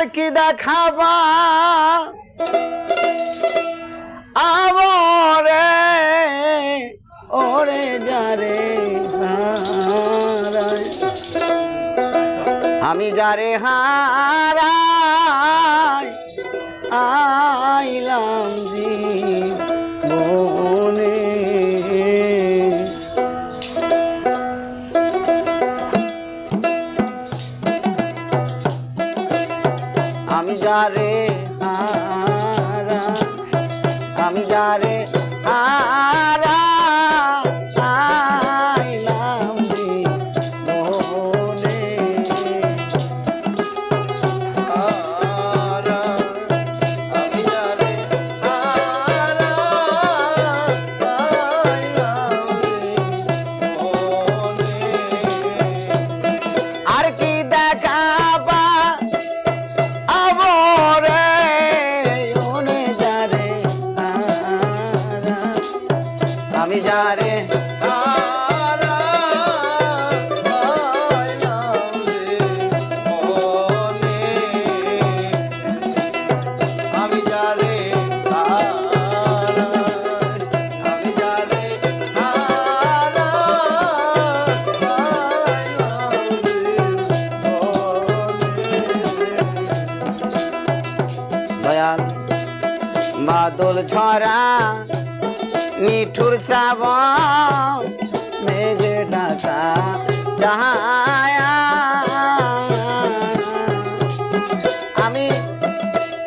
আর কি দেখাবা? আমরে ওরে যারে আমি যারে হারাই আইলাম জি আমি যারে আর ঝরা নিঠুর শ্রাবণ মেঘে ডাকা চাহায়া। আমি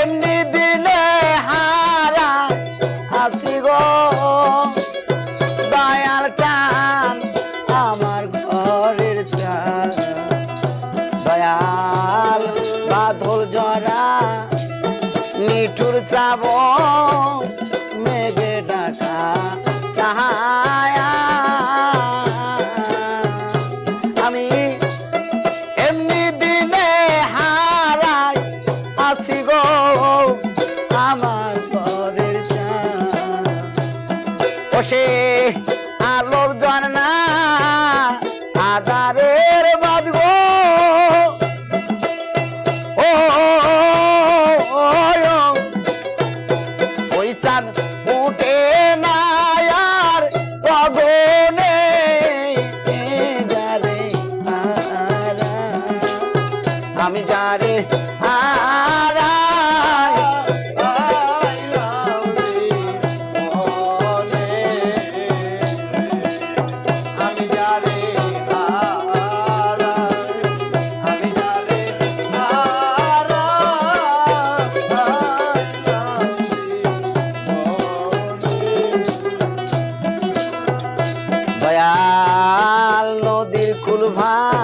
এমনি দিলে হারা আছি গো। você. ভাই।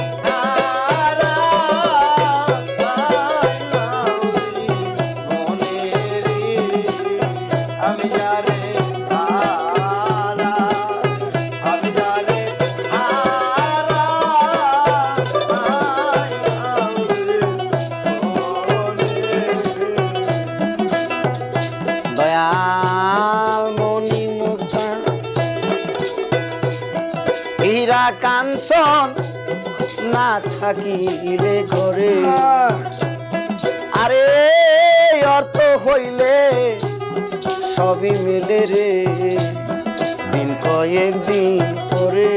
হীরা কাঞ্চন না থাকি রে ঘরে আরে অর্থ হইলে সবই মিলে রে। দিন কয়েক দিন করে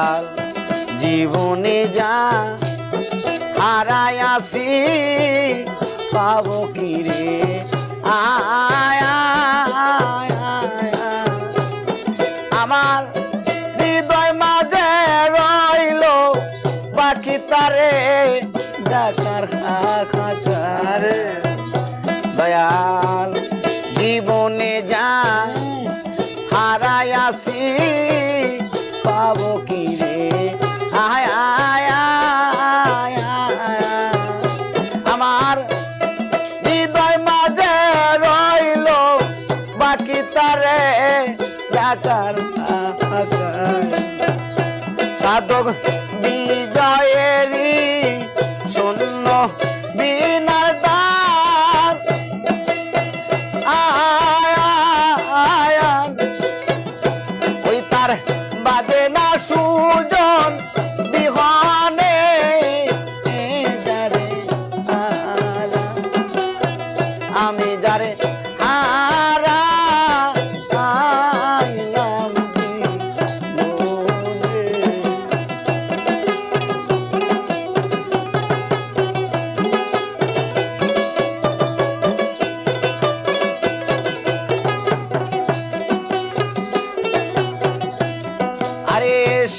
দয়াল জীবনে যা হারাই আসি, পাবো কি রে। আমার হৃদয় মাঝে রইল পাখি তারে ডাকার খাচারে দয়াল জীবনে যা হারাই আসি পাবো কি রে আয় আয়। আমার হৃদয় মাঝে রইল বাকি তারে সাধক বিজয়েরই শূন্য বিনার দান আয়, আয়। ওই বাদে না সুজন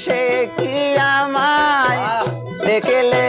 সে কি আমায় দেখলে?